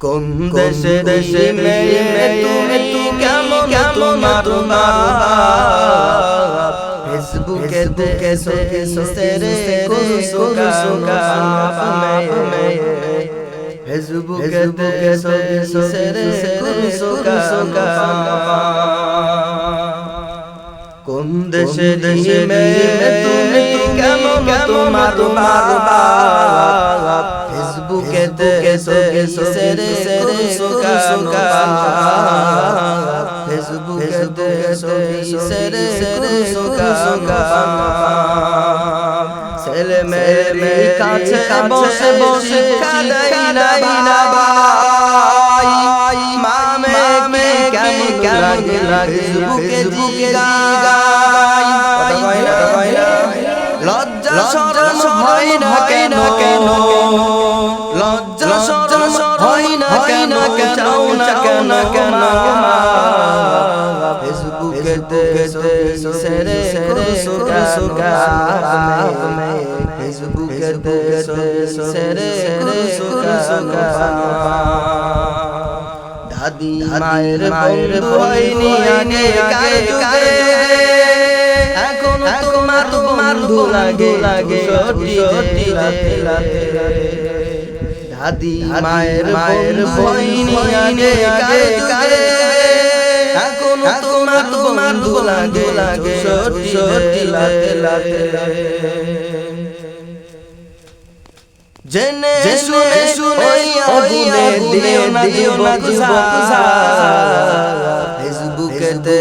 কোন দেশে দেশে মেয়ে তুমি কেমন তোমার ফেসবুকে দেখে সেরে করু সুগা সুগা ফেসবুকে দেখে সেরে করু সুগা সুগা কোন দেশে দেশে মেয়ে তুমি কেমন তোমার ফেসবুকে দেখে সেরে সেরে সুগা ফেসবুকে দেখে সেরে সেরে সুগা ছেলে মেয়ে কাছে বসে বসে শিক্ষা দেয় না ভাই মা মে কেমন কেমন লাগে ফেসবুকে গাই লজ্জা শরম হয় না কেন চাও না কেন কেন ফেসবুকে দেখে সেরে সেরে সুগা সুগা ফেসবুকে দেখে সেরে সেরে সুগা দাদি মায়ের মায়ের বইনি আগে আগে আগে এখন তোমার বন্ধু লাগে লাগে দাদি মায়ের মায়ের বইনি আগে আগে এখন তোমার বন্ধু লাগে লাগে সত্যি সত্যি জেনে শুনে শুনে আগুনে দিও না দিও না বুঝা ফেসবুকে তে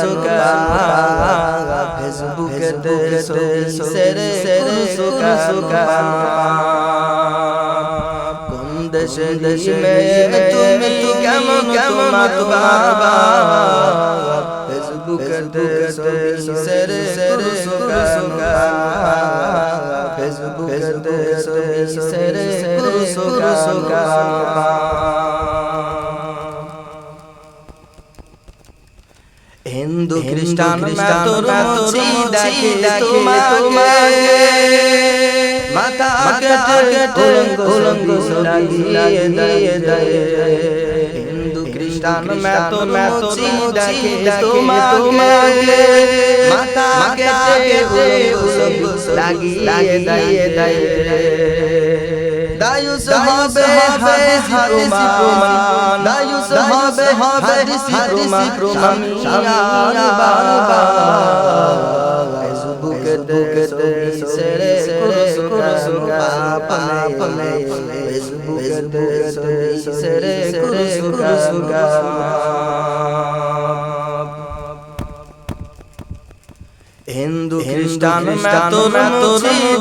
সুগা সুগা ফেসবুকে তে সেরে সেরে সুগা সুগা কোন দেশে দেশে তুমি কেমন কেমন বাবা ফেসবুকে তে সেরে সেরে সুগা সুগা ফেসবুকে সেরে সেরে হিন্দু খ্রিস্টান তোর মচি দেখে তোমাকে। মাথা কেটে উলঙ্গ দিয়ে। দিয়ে। হিন্দু খ্রিস্টান তোর মচি দেখে তোমাকে। মাথা কেটে উলঙ্গ লাগিয়ে দিয়ে। দিয়ে। দায়ুস হবে হাদিসি প্রমাণ দায়ুস হবে হাদিসি প্রমাণ শামিয়ার বাবা সেরে সেরে খ্রিস্টান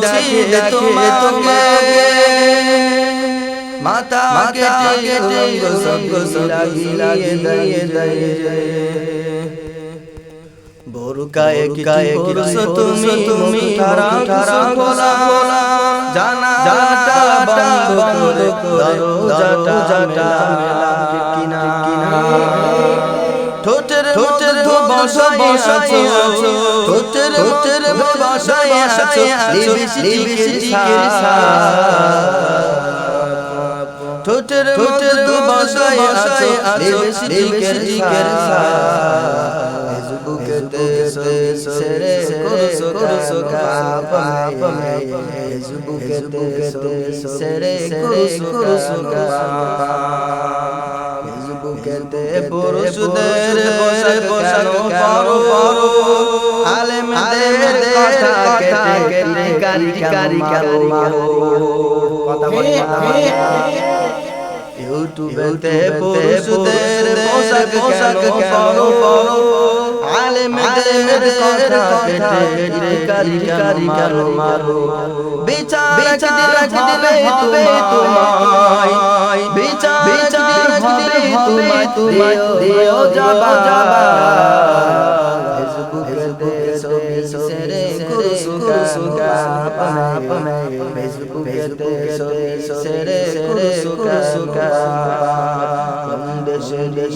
দেখে তোমাকে মাতা কেটে কেটে সঙ্গ লাগিয়ে দিয়ে দিয়ে বোরকায়ে কায়ে তুমি তুমি তারা তারা বলা জানা জাটা বন্ধ করে জাটা জাটা কিনা কিনা ঠোঁটের ঠোঁটের বসাই আছো। ঠোঁটের ঠোঁটের বসাই আছো। লিপস্টিকের সা ঠোঁটের ঠোঁটের বসাই আছো। লিপস্টিকের সা ফেসবুকে দেশে সেরে করো করো পাপ মে ফেসবুকে দেশে সেরে করো ফেসবুকেতে পুরুষদের পোশাক পোশাক পরো পরো। আলেমদের কথা কেতে কেতে কারি কারি গারি মারো? কথা বলে ইউটিউবেতে পুরুষদের পোশাক পোশাক পরো পরো। আলেমদের কথা কেটে গারি গারি গারি মারো বিচার বিচার দিলে হবে তোমায়। বিচার বিচার দিলে তোমায়। তোমায়। দিও যাবা। যাবা। করু করু দেশে দেশ